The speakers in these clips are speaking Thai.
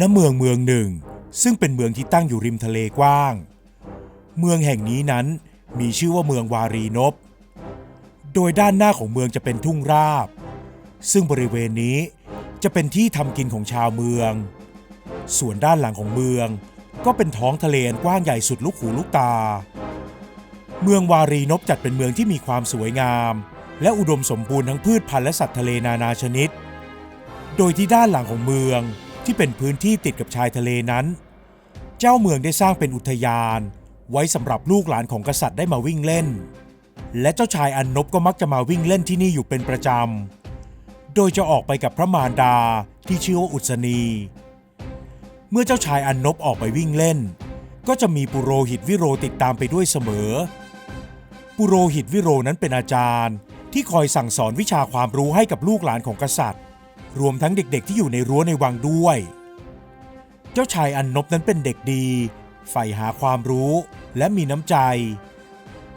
ณเมืองเมืองหนึ่ง ซึ่งเป็นเมืองที่ตั้งอยู่ริมทะเลกว้าง เมืองแห่งนี้นั้นมีชื่อว่าเมืองวารีนพโดยด้านหน้าของเมืองจะเป็นทุ่งราบ ซึ่งบริเวณนี้จะเป็นที่ทำกินของชาวเมือง ส่วนด้านหลังของเมืองก็เป็นท้องทะเลกว้างใหญ่สุดลูกหูลูกตา เมืองวารีนพจัดเป็นเมืองที่มีความสวยงาม และอุดมสมบูรณ์ทั้งพืชพันธุ์และสัตว์ทะเลนานาชนิด โดยที่ด้านหลังของเมือง ที่เป็นพื้นที่ติดกับชายทะเลนั้น เจ้าเมืองได้สร้างเป็นอุทยาน ไว้สำหรับลูกหลานของกษัตริย์ได้มาวิ่งเล่น และเจ้าชายอันนบก็มักจะมาวิ่งเล่นที่นี่อยู่เป็นประจำ โดยจะออกไปกับพระมารดาที่ชื่อว่าอุศนี เมื่อเจ้าชายอันนบออกไปวิ่งเล่น ก็จะมีปุโรหิตวิโรติดตามไปด้วยเสมอ ปุโรหิตวิโรนั้นเป็นอาจารย์ที่คอยสั่งสอนวิชาความรู้ให้กับลูกหลานของกษัตริย์ รวมทั้งเด็กๆที่อยู่ในรั้วในวังด้วย เจ้าชายอันนบนั้นเป็นเด็กดีใฝ่หาความรู้และมีน้ำใจ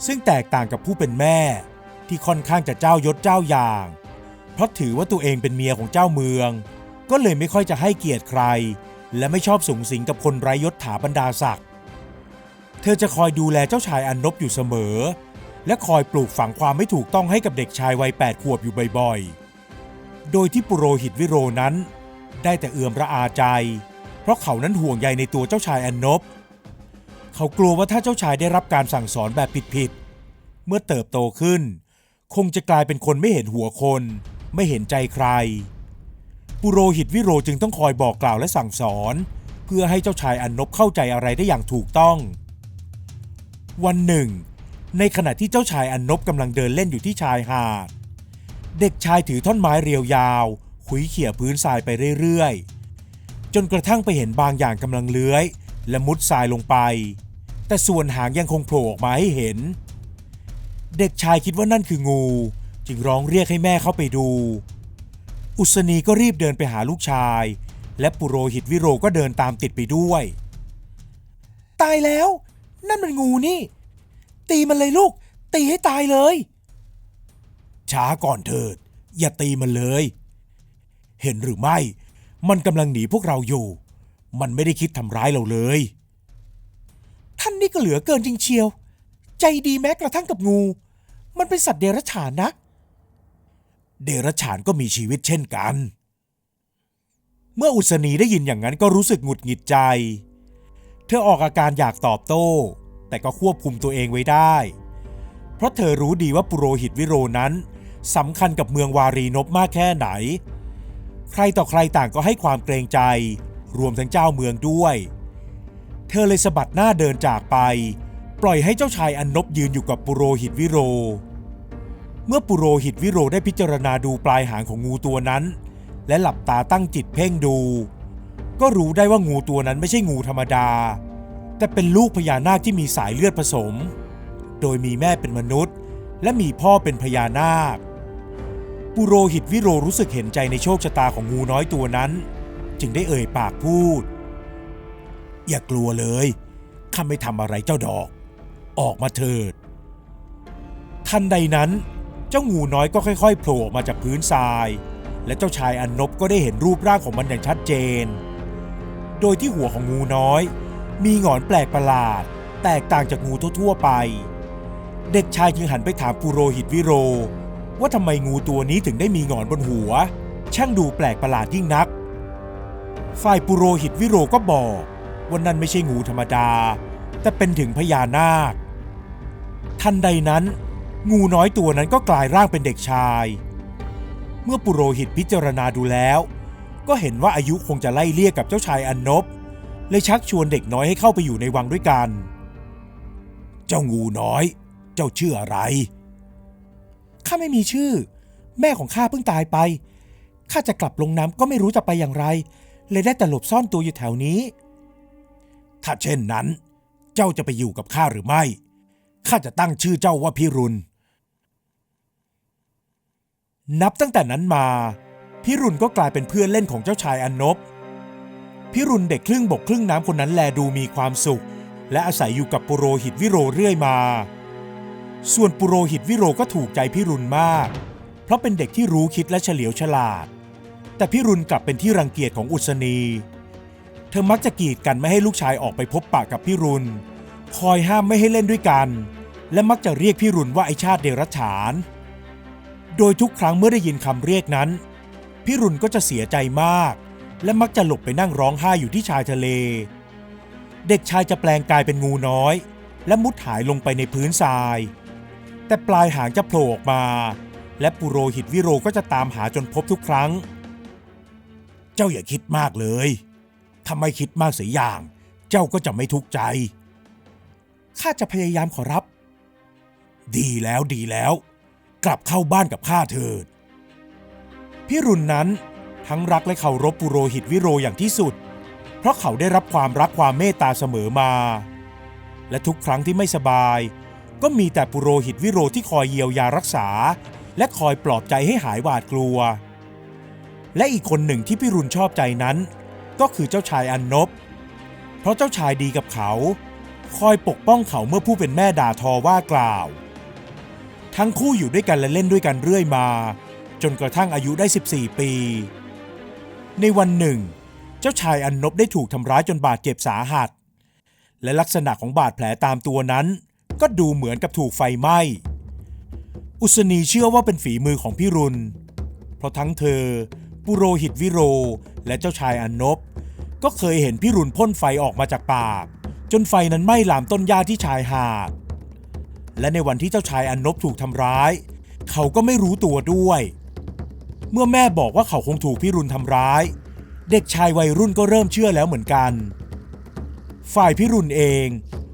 ซึ่งแตกต่างกับผู้เป็นแม่ที่ค่อนข้างจะเจ้ายศเจ้าอย่าง เพราะถือว่าตัวเองเป็นเมียของเจ้าเมือง ก็เลยไม่ค่อยจะให้เกียรติใคร และไม่ชอบสูงสิงกับคนไร้ยศถาบรรดาศักดิ์เธอจะคอยดูแลเจ้าชายอันนบอยู่เสมอ และคอยปลูกฝังความไม่ถูกต้องให้กับเด็กชายวัย8ขวบอยู่บ่อยๆ โดยที่ปุโรหิตวิโรนั้น ได้แต่เอือมระอาใจ เพราะเขานั้นห่วงใยในตัวเจ้าชายอันนบ เขากลัวว่าถ้าเจ้าชายได้รับการสั่งสอนแบบผิดๆเมื่อเติบโตขึ้น คงจะกลายเป็นคนไม่เห็นหัวคน ไม่เห็นใจใคร ปุโรหิตวิโรจึงต้องคอยบอกกล่าวและสั่งสอน เพื่อให้เจ้าชายอันนบเข้าใจอะไรได้อย่างถูกต้อง วันหนึ่ง ในขณะที่เจ้าชายอันนบกำลังเดินเล่นอยู่ที่ชายหาด เด็กชายถือท่อนไม้เรียวยาว ขุยเขี่ยพื้นทรายไปเรื่อยๆ จนกระทั่งไปเห็นบางอย่างกำลังเลื้อย และมุดทรายลงไป แต่ส่วนหางยังคงโผล่ออกมาให้เห็น เด็กชายคิดว่านั่นคืองู จึงร้องเรียกให้แม่เข้าไปดู อุศนีก็รีบเดินไปหาลูกชาย และปุโรหิตวิโรก็เดินตามติดไปด้วย ตายแล้ว นั่นมันงูนี่ ตีมันเลยลูก ตีให้ตายเลย ช้าก่อนเถิด อย่าตีมันเลย เห็นหรือไม่ มันกำลังหนีพวกเราอยู่ มันไม่ได้คิดทำร้ายเราเลย ท่านนี่ก็เหลือเกินจริงเชียว ใจดีแม้กระทั่งกับงู มันเป็นสัตว์เดรัจฉานนะ เดรัจฉานก็มีชีวิตเช่นกัน เมื่ออุศนีได้ยินอย่างนั้นก็รู้สึกหงุดหงิดใจ เธอออกอาการอยากตอบโต้ แต่ก็ควบคุมตัวเองไว้ได้ เพราะเธอรู้ดีว่าปุโรหิตวิโรนั้น สำคัญกับเมืองวารีนพมากแค่ไหน ใครต่อใครต่างก็ให้ความเกรงใจ รวมทั้งเจ้าเมืองด้วย เธอเลยสะบัดหน้าเดินจากไป ปล่อยให้เจ้าชายอันนบยืนอยู่กับปุโรหิตวิโร เมื่อปุโรหิตวิโรได้พิจารณาดูปลายหางของงูตัวนั้น และหลับตาตั้งจิตเพ่งดู ก็รู้ได้ว่างูตัวนั้นไม่ใช่งูธรรมดา แต่เป็นลูกพญานาคที่มีสายเลือดผสม โดยมีแม่เป็นมนุษย์และมีพ่อเป็นพญานาค ปุโรหิตวิโรรู้สึกเห็นใจในโชคชะตาของงูน้อยตัวนั้น จึงได้เอ่ยปากพูด อย่ากลัวเลยข้าไม่ทำอะไรเจ้าดอก ออกมาเถิด ทันใดนั้น เจ้างูน้อยก็ค่อยๆโผล่ออกมาจากพื้นทราย และเจ้าชายอันนบก็ได้เห็นรูปร่างของมันอย่างชัดเจน โดยที่หัวของงูน้อย มีหงอนแปลกประหลาด แตกต่างจากงูทั่วๆไป เด็กชายจึงหันไปถามปุโรหิตวิโร ว่าทำไมงูตัวนี้ถึงได้มีหงอนบนหัว ช่างดูแปลกประหลาดยิ่งนัก ฝ่ายปุโรหิตวิโรก็บอกว่านั่นไม่ใช่งูธรรมดา แต่เป็นถึงพญานาค ทันใดนั้น งูน้อยตัวนั้นก็กลายร่างเป็นเด็กชาย เมื่อปุโรหิตพิจารณาดูแล้ว ก็เห็นว่าอายุคงจะไล่เลี่ยกับเจ้าชายอันนบเลยชักชวนเด็กน้อยให้เข้าไปอยู่ในวังด้วยกัน เจ้างูน้อย เจ้าชื่ออะไร ข้าไม่มีชื่อ แม่ของข้าเพิ่งตายไป ข้าจะกลับลงน้ำก็ไม่รู้จะไปอย่างไร เลยได้แต่หลบซ่อนตัวอยู่แถวนี้ ถ้าเช่นนั้น เจ้าจะไปอยู่กับข้าหรือไม่ ข้าจะตั้งชื่อเจ้าว่าพิรุณ นับตั้งแต่นั้นมา พิรุณก็กลายเป็นเพื่อนเล่นของเจ้าชายอันนบ พิรุณเด็กครึ่งบกครึ่งน้ำคนนั้นแลดูมีความสุข และอาศัยอยู่กับปุโรหิตวิโรเรื่อยมา ส่วนปุโรหิตวิโรก็ถูกใจพิรุณมาก เพราะเป็นเด็กที่รู้คิดและเฉลียวฉลาด แต่พิรุณกลับเป็นที่รังเกียจของอุศนี เธอมักจะกีดกันไม่ให้ลูกชายออกไปพบปะกับพี่รุนคอยห้ามไม่ให้เล่นด้วยกัน และมักจะเรียกพี่รุนว่าไอชาติเดรัจฉาน โดยทุกครั้งเมื่อได้ยินคำเรียกนั้นพี่รุนก็จะเสียใจมาก และมักจะหลบไปนั่งร้องไห้อยู่ที่ชายทะเล เด็กชายจะแปลงกายเป็นงูน้อย และมุดหายลงไปในพื้นทราย แต่ปลายหางจะโผล่ออกมา และปุโรหิตวิโรก็จะตามหาจนพบทุกครั้ง เจ้าอย่าคิดมากเลยถ้าไม่คิดมากเสียอย่าง เจ้าก็จะไม่ทุกข์ใจ ข้าจะพยายามขอรับ ดีแล้วดีแล้ว กลับเข้าบ้านกับข้าเถิดพี่รุนนั้นทั้งรักและเคารพปุโรหิตวิโรอย่างที่สุด เพราะเขาได้รับความรักความเมตตาเสมอมา และทุกครั้งที่ไม่สบาย ก็มีแต่ปุโรหิตวิโรที่คอยเยียวยารักษา และคอยปลอบใจให้หายหวาดกลัว และอีกคนหนึ่งที่พี่รุนชอบใจนั้น ก็คือเจ้าชายอันนบ เพราะเจ้าชายดีกับเขา คอยปกป้องเขาเมื่อผู้เป็นแม่ด่าทอว่ากล่าว ทั้งคู่อยู่ด้วยกันและเล่นด้วยกันเรื่อยมา จนกระทั่งอายุได้ 14 ปี ในวันหนึ่ง เจ้าชายอันนบได้ถูกทำร้ายจนบาดเจ็บสาหัส และลักษณะของบาดแผลตามตัวนั้น ก็ดูเหมือนกับถูกไฟไหม้ อุศนีเชื่อว่าเป็นฝีมือของพี่รุน เพราะทั้งเธอ ปุโรหิตวิโร และเจ้าชายอันนบ ก็เคยเห็นพี่รุนพ่นไฟออกมาจากปาก จนไฟนั้นไหม้ลามต้นหญ้าที่ชายหาด และในวันที่เจ้าชายอันนบถูกทำร้าย เขาก็ไม่รู้ตัวด้วย เมื่อแม่บอกว่าเขาคงถูกพี่รุนทำร้าย เด็กชายวัยรุ่นก็เริ่มเชื่อแล้วเหมือนกัน ฝ่ายพี่รุนเอง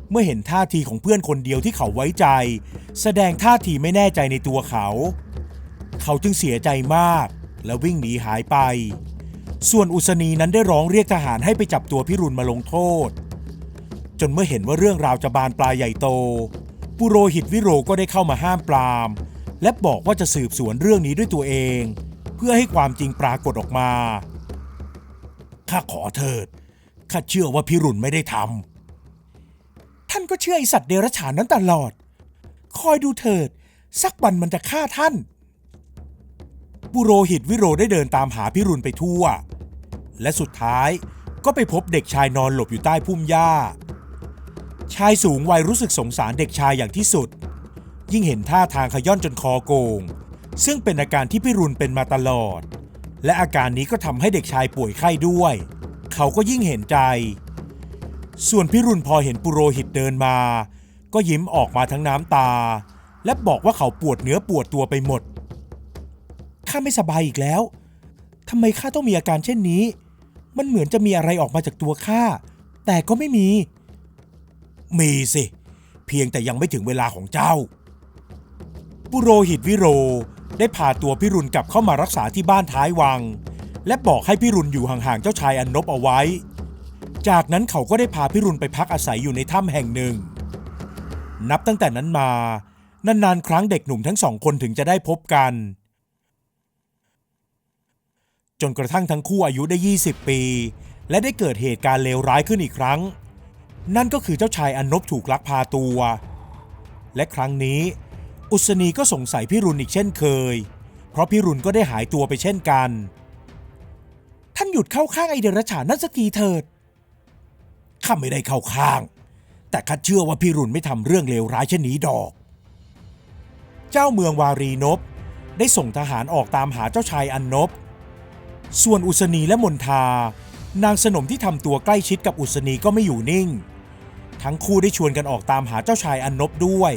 เมื่อเห็นท่าทีของเพื่อนคนเดียวที่เขาไว้ใจ แสดงท่าทีไม่แน่ใจในตัวเขา เขาจึงเสียใจมาก และวิ่งหนีหายไป ส่วนอุศนีนั้นได้ร้องเรียกทหารให้ไปจับตัวพี่รุนมาลงโทษ จนเมื่อเห็นว่าเรื่องราวจะบานปลายใหญ่โต ปุโรหิตวิโรก็ได้เข้ามาห้ามปรามและบอกว่าจะสืบสวนเรื่องนี้ด้วยตัวเอง เพื่อให้ความจริงปรากฏออกมาข้าขอเถิดข้าเชื่อว่าพี่รุนไม่ได้ทำานก็เชื่อไอสัตว์เดรัจฉานนั้นตลอด คอยดูเถิด สักวันมันจะฆ่าท่าน ปุโรหิตวิโรได้เดินตามหาพี่รุนไปทั่ว และสุดท้ายก็ไปพบเด็กชายนอนหลบอยู่ใต้พุ่มหญ้า ชายสูงวัยรู้สึกสงสารเด็กชายอย่างที่สุด ยิ่งเห็นท่าทางขย้อนจนคอโกง ซึ่งเป็นอาการที่พี่รุนเป็นมาตลอด และอาการนี้ก็ทำให้เด็กชายป่วยไข้ด้วย เขาก็ยิ่งเห็นใจ ส่วนพี่รุนพอเห็นปุโรหิตเดินมา ก็ยิ้มออกมาทั้งน้ำตา และบอกว่าเขาปวดเนื้อปวดตัวไปหมด ข้าไม่สบายอีกแล้ว ทำไมข้าต้องมีอาการเช่นนี้ มันเหมือนจะมีอะไรออกมาจากตัวข้า แต่ก็ไม่มี มีสิ เพียงแต่ยังไม่ถึงเวลาของเจ้า ปุโรหิตวิโรได้พาตัวพิรุณกลับเข้ามารักษาที่บ้านท้ายวัง และบอกให้พิรุณอยู่ห่างๆเจ้าชายอันนบเอาไว้ จากนั้นเขาก็ได้พาพิรุณไปพักอาศัยอยู่ในถ้ำแห่งหนึ่ง นับตั้งแต่นั้นมานานๆครั้งเด็กหนุ่มทั้งสองคนถึงจะได้พบกัน จนกระทั่งทั้งคู่อายุได้ 20 ปี และได้เกิดเหตุการณ์เลวร้ายขึ้นอีกครั้ง นั่นก็คือเจ้าชายอันนบถูกลักพาตัว และครั้งนี้ อุศนีก็สงสัยพี่รุนอีกเช่นเคย เพราะพี่รุนก็ได้หายตัวไปเช่นกัน ท่านหยุดเข้าข้างไอเดรัจฉานนั่นสักทีเถิด ข้าไม่ได้เข้าข้าง แต่ข้าเชื่อว่าพี่รุนไม่ทำเรื่องเลวร้ายเช่นนี้ดอก เจ้าเมืองวารีนบได้ส่งทหารออกตามหาเจ้าชายอันนบ ส่วนอุศนีและมนทานางสนมที่ทำตัวใกล้ชิดกับอุศนีก็ไม่อยู่นิ่ง ทั้งคู่ได้ชวนกันออกตามหาเจ้าชายอันนบด้วย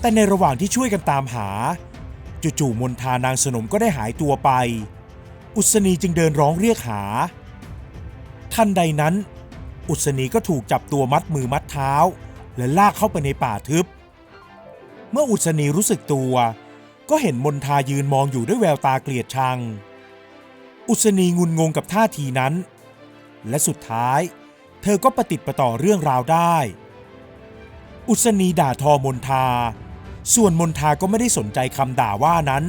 แต่ในระหว่างที่ช่วยกันตามหา จู่ๆมนทานางสนมก็ได้หายตัวไป อุศนีจึงเดินร้องเรียกหา ทันใดนั้น อุศนีก็ถูกจับตัวมัดมือมัดเท้า และลากเข้าไปในป่าทึบ เมื่ออุศนีรู้สึกตัว ก็เห็นมนทายืนมองอยู่ด้วยแววตาเกลียดชัง อุศนีงุนงงกับท่าทีนั้น และสุดท้าย เธอก็ประติดประต่อเรื่องราวได้ อุศนีด่าทอมนทา ส่วนมนทาก็ไม่ได้สนใจคำด่าว่านั้น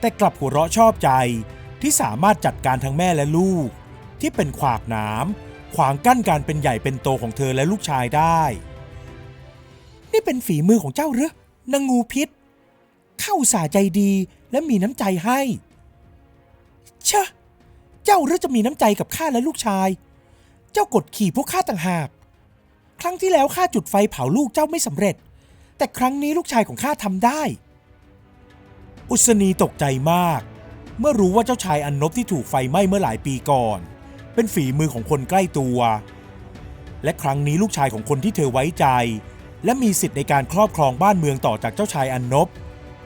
แต่กลับหัวเราะชอบใจที่สามารถจัดการทั้งแม่และลูกที่เป็นขวากหนาม ขวางกั้นการเป็นใหญ่เป็นโตของเธอและลูกชายได้ นี่เป็นฝีมือของเจ้าหรือนางงูพิษ เข้าสาใจดีและมีน้ำใจให้เชะเจ้าหรือจะมีน้ำใจกับข้าและลูกชาย เจ้ากดขี่พวกข้าต่างหาก ครั้งที่แล้วข้าจุดไฟเผาลูกเจ้าไม่สำเร็จ แต่ครั้งนี้ลูกชายของข้าทำได้ อุศนีตกใจมาก เมื่อรู้ว่าเจ้าชายอันนบที่ถูกไฟไหม้เมื่อหลายปีก่อน เป็นฝีมือของคนใกล้ตัว และครั้งนี้ลูกชายของคนที่เธอไว้ใจ และมีสิทธิ์ในการครอบครองบ้านเมืองต่อจากเจ้าชายอันนบ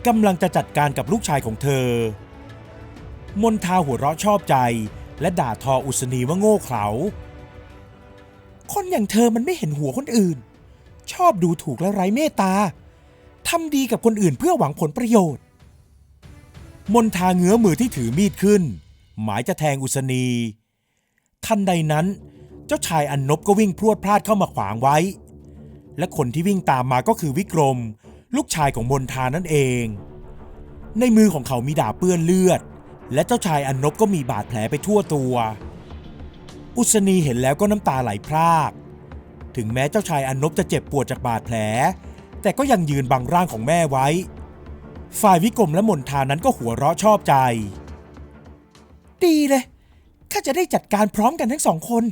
กำลังจะจัดการกับลูกชายของเธอ มนทาหัวเราะชอบใจ และด่าทออุศนีว่าโง่เขลาคนอย่างเธอมันไม่เห็นหัวคนอื่น ชอบดูถูกและไร้เมตตาทำดีกับคนอื่นเพื่อหวังผลประโยชน์ มนทาเงื้อมือที่ถือมีดขึ้น หมายจะแทงอุศนี ทันใดนั้น เจ้าชายอันนบก็วิ่งพรวดพลาดเข้ามาขวางไว้ และคนที่วิ่งตามมาก็คือวิกรม ลูกชายของมนทานั่นเอง ในมือของเขามีดาบเปื้อนเลือด และเจ้าชายอันนบก็มีบาดแผลไปทั่วตัว อุศนีเห็นแล้วก็น้ำตาไหลพราก ถึงแม้เจ้าชายอันนบจะเจ็บปวดจากบาดแผล แต่ก็ยังยืนบังร่างของแม่ไว้ ฝ่ายวิกรมและมนทานั้นก็หัวเราะชอบใจ ดีเลย ข้าจะได้จัดการพร้อมกันทั้งสองคน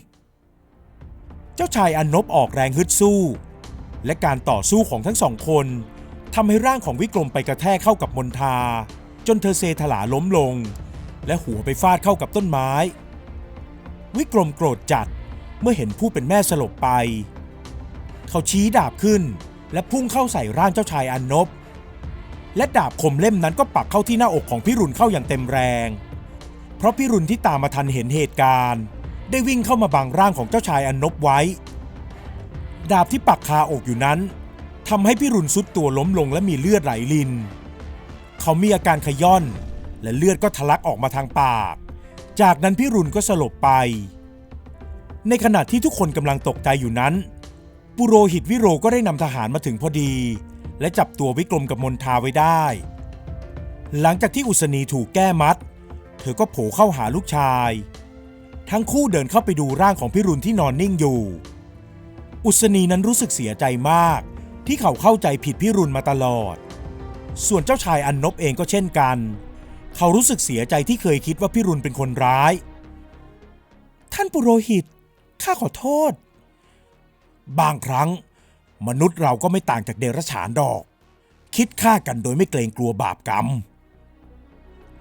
เจ้าชายอนนบออกแรงฮึดสู้ และการต่อสู้ของทั้งสองคนทำให้ร่างของวิกรมไปกระแทกเข้ากับมนทา จนเธอเซถลาล้มลง และหัวไปฟาดเข้ากับต้นไม้ วิกรมโกรธจัดเมื่อเห็นผู้เป็นแม่สลบไป เขาชี้ดาบขึ้นและพุ่งเข้าใส่ร่างเจ้าชายอนนบและดาบคมเล่มนั้นก็ปักเข้าที่หน้าอกของพิรุณเข้าอย่างเต็มแรง เพราะพิรุณที่ตามมาทันเห็นเหตุการณ์ ได้วิ่งเข้ามาบังร่างของเจ้าชายอันนบไว้ ดาบที่ปักคาอกอยู่นั้นทำให้พิรุณสุดตัวล้มลงและมีเลือดไหลลิน เขามีอาการขย่อน และเลือดก็ทะลักออกมาทางปาก จากนั้นพิรุณก็สลบไป ในขณะที่ทุกคนกำลังตกใจอยู่นั้น ปุโรหิตวิโรก็ได้นำทหารมาถึงพอดี และจับตัววิกรมกับมนทาไว้ได้ หลังจากที่อุศนีถูกแก้มัด เธอก็โผล่เข้าหาลูกชาย ทั้งคู่เดินเข้าไปดูร่างของพิรุณที่นอนนิ่งอยู่ อุศนีนั้นรู้สึกเสียใจมาก ที่เขาเข้าใจผิดพิรุณมาตลอด ส่วนเจ้าชายอันนบเองก็เช่นกัน เขารู้สึกเสียใจที่เคยคิดว่าพิรุณเป็นคนร้าย ท่านปุโรหิต ข้าขอโทษ บางครั้ง มนุษย์เราก็ไม่ต่างจากเดรัจฉานดอก คิดฆ่ากันโดยไม่เกรงกลัวบาปกรรม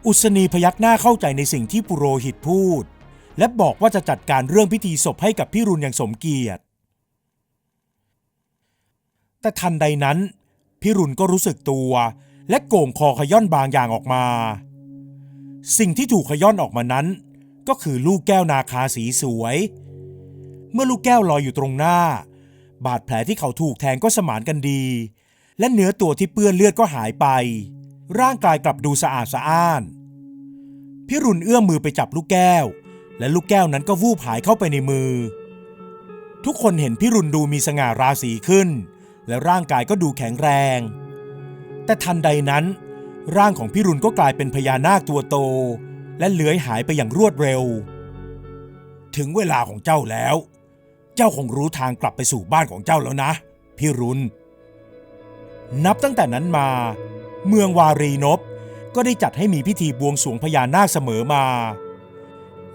อุศนีพยักหน้าเข้าใจในสิ่งที่ปุโรหิตพูด และบอกว่าจะจัดการเรื่องพิธีศพให้กับพิรุณอย่างสมเกียรติ แต่ทันใดนั้นพิรุณก็รู้สึกตัว และโก่งคอขย่อนบางอย่างออกมา สิ่งที่ถูกขย่อนออกมานั้น ก็คือลูกแก้วนาคาสีสวย เมื่อลูกแก้วลอยอยู่ตรงหน้า บาดแผลที่เขาถูกแทงก็สมานกันดี และเนื้อตัวที่เปื้อนเลือดก็หายไป ร่างกายกลับดูสะอาดสะอ้าน พิรุณเอื้อมมือไปจับลูกแก้ว และลูกแก้วนั้นก็วูบหายเข้าไปในมือ ทุกคนเห็นพิรุณดูมีสง่าราศีขึ้น และร่างกายก็ดูแข็งแรง แต่ทันใดนั้น ร่างของพิรุณก็กลายเป็นพญานาคตัวโต และเลื้อยหายไปอย่างรวดเร็ว ถึงเวลาของเจ้าแล้ว เจ้าคงรู้ทางกลับไปสู่บ้านของเจ้าแล้วนะ พิรุณนับตั้งแต่นั้นมา เมืองวารีนบก็ได้จัดให้มีพิธีบวงสรวงพญานาคเสมอมา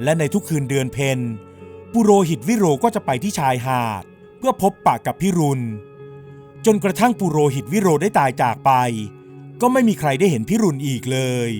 และในทุกคืนเดือนเพนปุโรหิตวิโรก็จะไปที่ชายหาด เพื่อพบปะกับพิรุณ จนกระทั่งปุโรหิตวิโรได้ตายจากไป ก็ไม่มีใครได้เห็นพิรุณอีกเลย